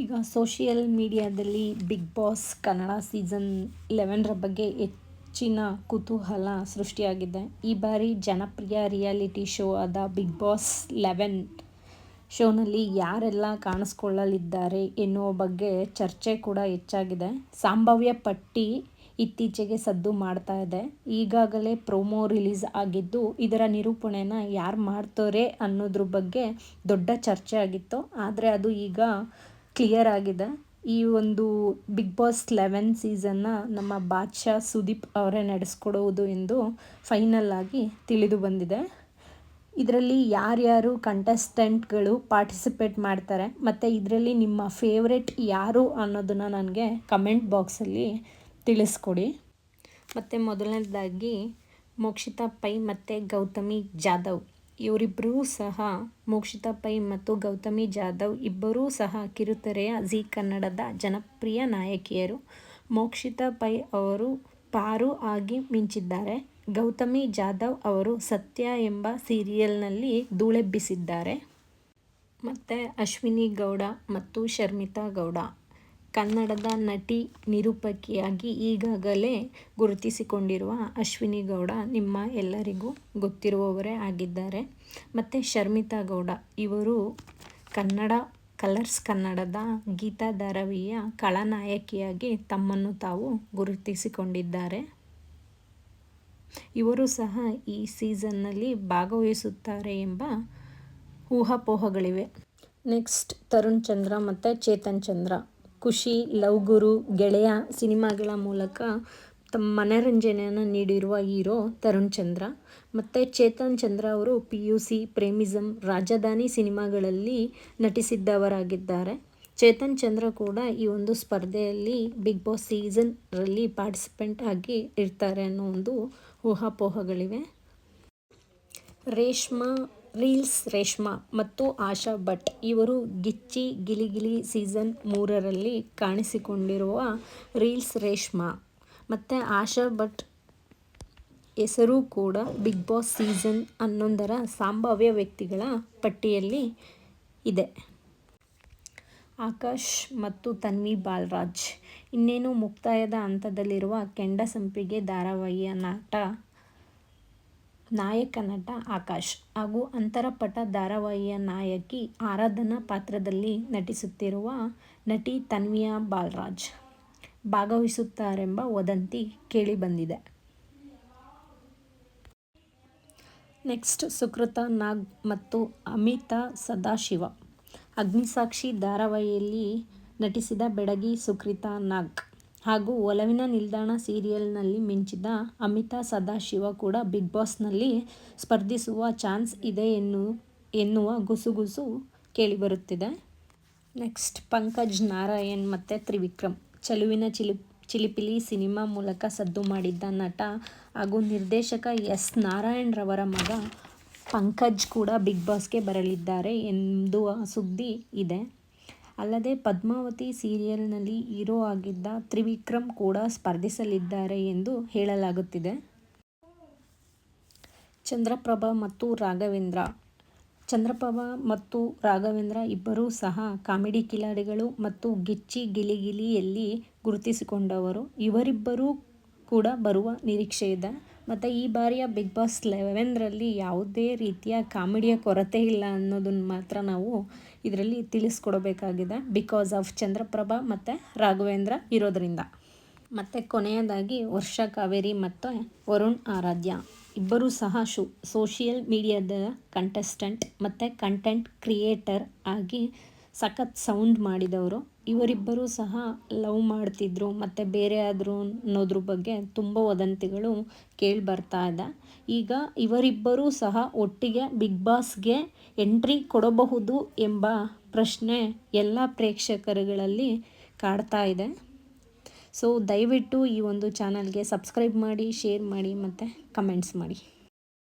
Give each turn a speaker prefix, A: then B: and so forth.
A: ಈಗ ಸೋಷಿಯಲ್ ಮೀಡಿಯಾದಲ್ಲಿ big boss Kannada season ಲೆವೆನ್ರ ಬಗ್ಗೆ ಹೆಚ್ಚಿನ ಕುತೂಹಲ ಸೃಷ್ಟಿಯಾಗಿದೆ. ಈ ಬಾರಿ ಜನಪ್ರಿಯ ರಿಯಾಲಿಟಿ ಶೋ ಆದ ಬಿಗ್ ಬಾಸ್ ಲೆವೆನ್ ಶೋನಲ್ಲಿ ಯಾರೆಲ್ಲ ಕಾಣಿಸ್ಕೊಳ್ಳಲಿದ್ದಾರೆ ಎನ್ನುವ ಬಗ್ಗೆ ಚರ್ಚೆ ಕೂಡ ಹೆಚ್ಚಾಗಿದೆ. ಸಂಭಾವ್ಯ ಪಟ್ಟಿ ಇತ್ತೀಚೆಗೆ ಸದ್ದು ಮಾಡ್ತಾ ಇದೆ. ಈಗಾಗಲೇ ಪ್ರೋಮೋ ರಿಲೀಸ್ ಆಗಿದ್ದು ಇದರ ನಿರೂಪಣೆನ ಯಾರು ಮಾಡ್ತಾರೆ ಅನ್ನೋದ್ರ ಬಗ್ಗೆ ದೊಡ್ಡ ಚರ್ಚೆ ಆಗಿತ್ತು. ಆದರೆ ಅದು ಈಗ ಕ್ಲಿಯರ್ ಆಗಿದೆ. ಈ ಒಂದು ಬಿಗ್ ಬಾಸ್ ಲೆವೆನ್ ಸೀಸನ್ನ ನಮ್ಮ ಬಾದ್ಶಾ ಸುದೀಪ್ ಅವರೇ ನಡೆಸ್ಕೊಡುವುದು ಎಂದು ಫೈನಲ್ ಆಗಿ ತಿಳಿದು ಬಂದಿದೆ. ಇದರಲ್ಲಿ ಯಾರ್ಯಾರು ಕಂಟೆಸ್ಟೆಂಟ್ಗಳು ಪಾರ್ಟಿಸಿಪೇಟ್ ಮಾಡ್ತಾರೆ, ಮತ್ತು ಇದರಲ್ಲಿ ನಿಮ್ಮ ಫೇವ್ರೆಟ್ ಯಾರು ಅನ್ನೋದನ್ನು ನನಗೆ ಕಮೆಂಟ್ ಬಾಕ್ಸಲ್ಲಿ ತಿಳಿಸ್ಕೊಡಿ. ಮತ್ತು ಮೊದಲನೇದಾಗಿ ಮೋಕ್ಷಿತಾ ಪೈ ಮತ್ತು ಗೌತಮಿ ಜಾಧವ್. ಇವರಿಬ್ಬರೂ ಸಹ ಮೋಕ್ಷಿತಾ ಪೈ ಮತ್ತು ಗೌತಮಿ ಜಾಧವ್ ಇಬ್ಬರೂ ಸಹ ಕಿರುತೆರೆಯ ಜಿ ಕನ್ನಡದ ಜನಪ್ರಿಯ ನಾಯಕಿಯರು. ಮೋಕ್ಷಿತಾ ಪೈ ಅವರು ಪಾರು ಆಗಿ ಮಿಂಚಿದ್ದಾರೆ. ಗೌತಮಿ ಜಾಧವ್ ಅವರು ಸತ್ಯ ಎಂಬ ಸೀರಿಯಲ್ನಲ್ಲಿ ಧೂಳೆಬ್ಬಿಸಿದ್ದಾರೆ. ಮತ್ತು ಅಶ್ವಿನಿ ಗೌಡ ಮತ್ತು ಶರ್ಮಿತಾ ಗೌಡ. ಕನ್ನಡದ ನಟಿ ನಿರೂಪಕಿಯಾಗಿ ಈಗಾಗಲೇ ಗುರುತಿಸಿಕೊಂಡಿರುವ ಅಶ್ವಿನಿ ಗೌಡ ನಿಮ್ಮ ಎಲ್ಲರಿಗೂ ಗೊತ್ತಿರುವವರೇ ಆಗಿದ್ದಾರೆ. ಮತ್ತು ಶರ್ಮಿತಾ ಗೌಡ, ಇವರು ಕನ್ನಡ, ಕಲರ್ಸ್ ಕನ್ನಡದ ಗೀತಾ ಧಾರಾವಿಯ ಖಳನಾಯಕಿಯಾಗಿ ತಮ್ಮನ್ನು ತಾವು ಗುರುತಿಸಿಕೊಂಡಿದ್ದಾರೆ. ಇವರು ಸಹ ಈ ಸೀಸನ್ನಲ್ಲಿ ಭಾಗವಹಿಸುತ್ತಾರೆ ಎಂಬ ಊಹಾಪೋಹಗಳಿವೆ. ನೆಕ್ಸ್ಟ್, ತರುಣ್ ಚಂದ್ರ ಮತ್ತು ಚೇತನ್ ಚಂದ್ರ. ಖುಷಿ, ಲವ್ ಗುರು, ಗೆಳೆಯ ಸಿನಿಮಾಗಳ ಮೂಲಕ ತಮ್ಮ ಮನರಂಜನೆಯನ್ನು ನೀಡಿರುವ ಹೀರೋ ತರುಣ್ ಚಂದ್ರ. ಮತ್ತು ಚೇತನ್ ಚಂದ್ರ ಅವರು ಪಿ ಯು ಸಿ ಪ್ರೇಮಿಸಮ್ ರಾಜಧಾನಿ ಸಿನಿಮಾಗಳಲ್ಲಿ ನಟಿಸಿದ್ದವರಾಗಿದ್ದಾರೆ. ಚೇತನ್ ಚಂದ್ರ ಕೂಡ ಈ ಒಂದು ಸ್ಪರ್ಧೆಯಲ್ಲಿ ಬಿಗ್ ಬಾಸ್ ಸೀಸನ್ರಲ್ಲಿ ಪಾರ್ಟಿಸಿಪೆಂಟ್ ಆಗಿ ಇರ್ತಾರೆ ಅನ್ನೋ ಒಂದು ಊಹಾಪೋಹಗಳಿವೆ. ರೇಷ್ಮಾ ರೀಲ್ಸ್, ರೇಷ್ಮಾ ಮತ್ತು ಆಶಾ ಭಟ್ ಇವರು ಗಿಚ್ಚಿ ಗಿಲಿಗಿಲಿ ಸೀಸನ್ ಮೂರರಲ್ಲಿ ಕಾಣಿಸಿಕೊಂಡಿರುವ ರೀಲ್ಸ್, ರೇಷ್ಮಾ. ಮತ್ತು ಆಶಾ ಭಟ್ ಹೆಸರು ಕೂಡ ಬಿಗ್ ಬಾಸ್ ಸೀಸನ್ ಹನ್ನೊಂದರ ಸಂಭಾವ್ಯ ವ್ಯಕ್ತಿಗಳ ಪಟ್ಟಿಯಲ್ಲಿ ಇದೆ. ಆಕಾಶ್ ಮತ್ತು ತನ್ವಿ ಬಾಲರಾಜ್ ಇನ್ನೇನು ಮುಕ್ತಾಯದ ಹಂತದಲ್ಲಿರುವ ಕೆಂಡ ಸಂಪಿಗೆ ಧಾರಾವಾಹಿಯ ನಟ? ನಾಯಕ ನಟ ಆಕಾಶ್ ಹಾಗೂ ಅಂತರಪಟ ಧಾರಾವಾಹಿಯ ನಾಯಕಿ ಆರಾಧನಾ ಪಾತ್ರದಲ್ಲಿ ನಟಿಸುತ್ತಿರುವ ನಟಿ ತನ್ವಿಯಾ ಬಾಲರಾಜ್ ಭಾಗವಹಿಸುತ್ತಾರೆಂಬ ವದಂತಿ ಕೇಳಿಬಂದಿದೆ ನೆಕ್ಸ್ಟ್ ಸುಕೃತ ನಾಗ್ ಮತ್ತು ಅಮಿತಾ ಸದಾಶಿವ. ಅಗ್ನಿಸಾಕ್ಷಿ ಧಾರಾವಾಹಿಯಲ್ಲಿ ನಟಿಸಿದ ಬೆಡಗಿ ಸುಕೃತಾ ನಾಗ್. ಹಾಗೂ ಒಲವಿನ ನಿಲ್ದಾಣ ಸೀರಿಯಲ್ನಲ್ಲಿ ಮಿಂಚಿದ ಅಮಿತಾ ಸದಾಶಿವ ಕೂಡ ಬಿಗ್ ಬಾಸ್ನಲ್ಲಿ ಸ್ಪರ್ಧಿಸುವ ಚಾನ್ಸ್ ಇದೆ ಎನ್ನು, ಎನ್ನುವ ಗುಸುಗುಸು ಕೇಳಿಬರುತ್ತಿದೆ. ನೆಕ್ಸ್ಟ್ ಪಂಕಜ್ ನಾರಾಯಣ್ ಮತ್ತು ತ್ರಿವಿಕ್ರಮ್. ಚಲುವಿನ ಚಿಲಿ, ಚಿಲಿಪಿಲಿ ಸಿನಿಮಾ ಮೂಲಕ ಸದ್ದು ಮಾಡಿದ್ದ ನಟ ಹಾಗೂ ನಿರ್ದೇಶಕ ಎಸ್ ನಾರಾಯಣ್ರವರ ಮಗ ಪಂಕಜ್ ಕೂಡ ಬಿಗ್ ಬಾಸ್ಗೆ ಬರಲಿದ್ದಾರೆ ಎಂದು ಸುದ್ದಿ ಇದೆ. ಅಲ್ಲದೆ ಪದ್ಮಾವತಿ ಸೀರಿಯಲ್ನಲ್ಲಿ ಹೀರೋ ಆಗಿದ್ದ ತ್ರಿವಿಕ್ರಮ್ ಕೂಡ ಸ್ಪರ್ಧಿಸಲಿದ್ದಾರೆ ಎಂದು ಹೇಳಲಾಗುತ್ತಿದೆ. ಚಂದ್ರಪ್ರಭ ಮತ್ತು ರಾಘವೇಂದ್ರ. ಚಂದ್ರಪ್ರಭ ಮತ್ತು ರಾಘವೇಂದ್ರ ಇಬ್ಬರೂ ಸಹ ಕಾಮಿಡಿ ಕಿಲಾಡಿಗಳು ಮತ್ತು ಗಿಚ್ಚಿ ಗಿಲಿಗಿಲಿಯಲ್ಲಿ ಗುರುತಿಸಿಕೊಂಡವರು. ಇವರಿಬ್ಬರೂ ಕೂಡ ಬರುವ ನಿರೀಕ್ಷೆ ಇದೆ. ಮತ್ತು ಈ ಬಾರಿಯ ಬಿಗ್ ಬಾಸ್ ಲೆವೆನ್ರಲ್ಲಿ ಯಾವುದೇ ರೀತಿಯ ಕಾಮಿಡಿಯ ಕೊರತೆ ಇಲ್ಲ ಅನ್ನೋದನ್ನು ಮಾತ್ರ ನಾವು ಇದರಲ್ಲಿ ತಿಳಿಸ್ಕೊಡಬೇಕಾಗಿದೆ. ಬಿಕಾಸ್ ಆಫ್ ಚಂದ್ರಪ್ರಭಾ ಮತ್ತು ರಾಘವೇಂದ್ರ ಇರೋದರಿಂದ. ಮತ್ತು ಕೊನೆಯದಾಗಿ ವರ್ಷ ಕಾವೇರಿ ಮತ್ತು ವರುಣ್ ಆರಾಧ್ಯ. ಇಬ್ಬರೂ ಸಹ ಶು ಸೋಷಿಯಲ್ ಮೀಡಿಯಾದ ಕಂಟೆಸ್ಟೆಂಟ್ ಮತ್ತು ಕಂಟೆಂಟ್ ಕ್ರಿಯೇಟರ್ ಆಗಿ ಸಖತ್ ಸೌಂಡ್ ಮಾಡಿದವರು. ಇವರಿಬ್ಬರೂ ಸಹ ಲವ್ ಮಾಡ್ತಿದ್ರು. ಮತ್ತು ಬೇರೆ ಆದರೂ ಅನ್ನೋದ್ರ ಬಗ್ಗೆ ತುಂಬ ವದಂತಿಗಳು ಕೇಳಿ ಬರ್ತಾ ಇದೆ ಈಗ ಇವರಿಬ್ಬರೂ ಸಹ ಒಟ್ಟಿಗೆ ಬಿಗ್ ಬಾಸ್ಗೆ ಎಂಟ್ರಿ ಕೊಡಬಹುದು ಎಂಬ ಪ್ರಶ್ನೆ ಎಲ್ಲ ಪ್ರೇಕ್ಷಕರುಗಳಲ್ಲಿ ಕಾಡ್ತಾ ಇದೆ. ಸೊ ದಯವಿಟ್ಟು ಈ ಒಂದು ಚಾನಲ್ಗೆ ಸಬ್ಸ್ಕ್ರೈಬ್ ಮಾಡಿ ಶೇರ್ ಮಾಡಿ, ಮತ್ತು ಕಮೆಂಟ್ಸ್ ಮಾಡಿ.